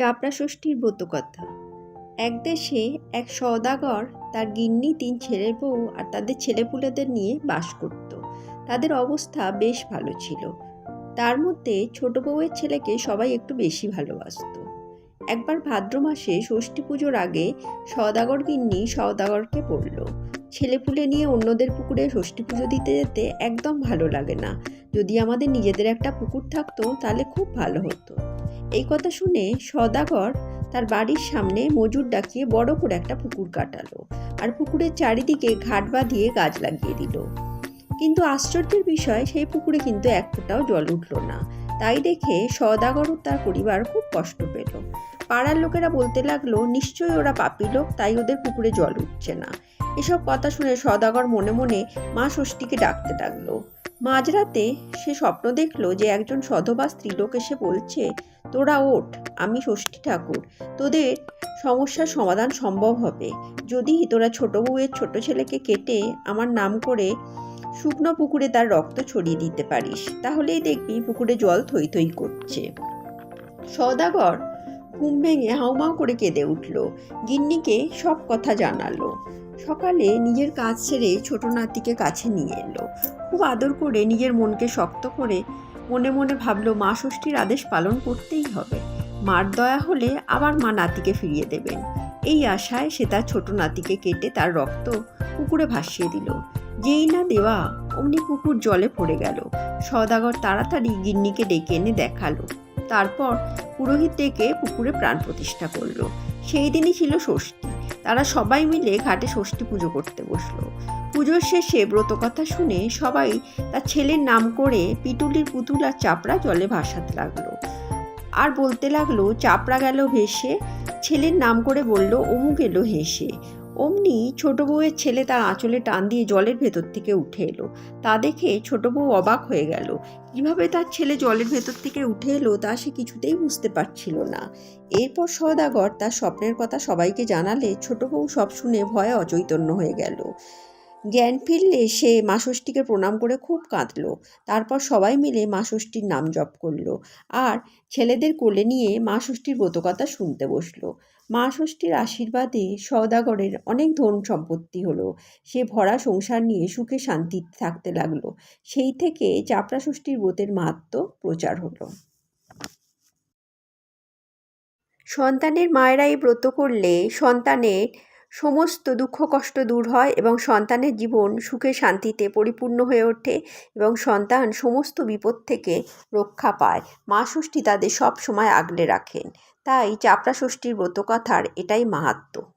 চাপড়া ষষ্ঠীর ব্রতকথা। এক দেশে এক সওদাগর তার গিন্নি, তিন ছেলে বউ আর তাদের ছেলেপুলেদের নিয়ে বাস করত। তাদের অবস্থা বেশ ভালো ছিল। তার মধ্যে ছোট বউয়ের ছেলেকে সবাই একটু বেশি ভালোবাসত। একবার ভাদ্র মাসে ষষ্ঠী পুজোর আগে সওদাগর গিন্নি সওদাগরকে পড়ল ছেলেপুলে নিয়ে অন্যদের পুকুরে ষষ্ঠী পুজো দিতে যেতে একদম ভালো লাগে না। যদি আমাদের নিজেদের একটা পুকুর থাকতো তাহলে খুব ভালো হতো। এই কথা শুনে সদাগর তার বাড়ির সামনে মজুর ডাকিয়ে বড় করে একটা পুকুর কাটালো আর পুকুরের চারিদিকে ঘাট বাঁধিয়ে গাছ লাগিয়ে দিল। কিন্তু আশ্চর্যের বিষয়, সেই পুকুরে কিন্তু এক ফোঁটাও জল উঠল না। তাই দেখে সদাগর তার পরিবার খুব কষ্ট পেল। পাড়ার লোকেরা বলতে লাগল, নিশ্চয়ই ওরা পাপি লোক, তাই ওদের পুকুরে জল উঠছে না। এসব কথা শুনে সদাগর মনে মনে মা ষষ্ঠীকে ডাকতে লাগল। মাঝরাতে সে স্বপ্ন দেখল যে একজন সধবা স্ত্রীলোক এসে বলছে, তোরা ওঠ, আমি ষষ্ঠী ঠাকুর। তোদের সমস্যার সমাধান সম্ভব হবে। যদি তোরা ছোট বউয়ের ছোট ছেলেকে কেটে আমার নাম করে শুকনো পুকুরে তার রক্ত ছড়িয়ে দিতে পারিস, তাহলেই দেখবি পুকুরে জল থই থই করছে। সদাগর ঘুম ভেঙে হাউমাউ করে কেঁদে উঠল। গিন্নিকে সব কথা জানালো। সকালে নিজের কাজ ছেড়ে ছোট নাতিকে কাছে নিয়ে এলো। খুব আদর করে নিজের মনকে শক্ত করে মনে মনে ভাবলো, মা ষষ্ঠীর আদেশ পালন করতেই হবে। মার দয়া হলে আবার মা নাতিকে ফিরিয়ে দেবেন। এই আশায় সে তার ছোট নাতিকে কেটে তার রক্ত পুকুরে ভাসিয়ে দিল। যেই না দেওয়া, অমনি পুকুর জলে পড়ে গেল। সদাগর তাড়াতাড়ি গিন্নিকে ডেকে এনে দেখাল। তারপর পুরোহিত ডেকে পুকুরে প্রাণ প্রতিষ্ঠা করল। সেই দিনই ছিল ষষ্ঠী। তারা সবাই মিলে ঘাটে ষষ্ঠী পুজো করতে বসল। পুজোর শেষে ব্রতকথা শুনে সবাই তার ছেলের নাম করে পিটুলির পুতুল আর চাপড়া জলে ভাসাতে লাগল। আর বলতে লাগল, চাপড়া গেল ভেসে। ছেলের নাম করে বলল, অমুক এলো হেসে। অমনি ছোট বউয়ের ছেলে তার আঁচলে টান দিয়ে জলের ভেতর থেকে উঠে এলো। তা দেখে ছোট বউ অবাক হয়ে গেল। কীভাবে তার ছেলে জলের ভেতর থেকে উঠে এলো তা সে কিছুতেই বুঝতে পারছিল না। এরপর সদাগর তার স্বপ্নের কথা সবাইকে জানালে ছোট বউ সব শুনে ভয়ে অচৈতন্য হয়ে গেল। জ্ঞান ফিরলে সে মা ষষ্ঠীকে প্রণাম করে খুব কাঁদলো। তারপর সবাই মিলে মা ষষ্ঠীর নাম জপ করল আর ছেলেদের কোলে নিয়ে মা ষষ্ঠীর ব্রতকথা শুনতে বসল। মা ষষ্ঠীর আশীর্বাদে সওদাগরের অনেক ধন সম্পত্তি হলো। সে ভরা সংসার নিয়ে সুখে শান্তিতে থাকতে লাগল। সেই থেকে চাপড়া ষষ্ঠীর ব্রতের মাহাত্ম প্রচার হলো। সন্তানের মায়েরা এই ব্রত করলে সন্তানের সমস্ত দুঃখ কষ্ট দূর হয় এবং সন্তানের জীবন সুখে শান্তিতে পরিপূর্ণ হয়ে ওঠে এবং সন্তান সমস্ত বিপদ থেকে রক্ষা পায়। মা ষষ্ঠী তাদের সব সময় আগলে রাখেন। তাই চাপড়া ষষ্ঠীর ব্রতকথার এটাই মাহাত্ম্য।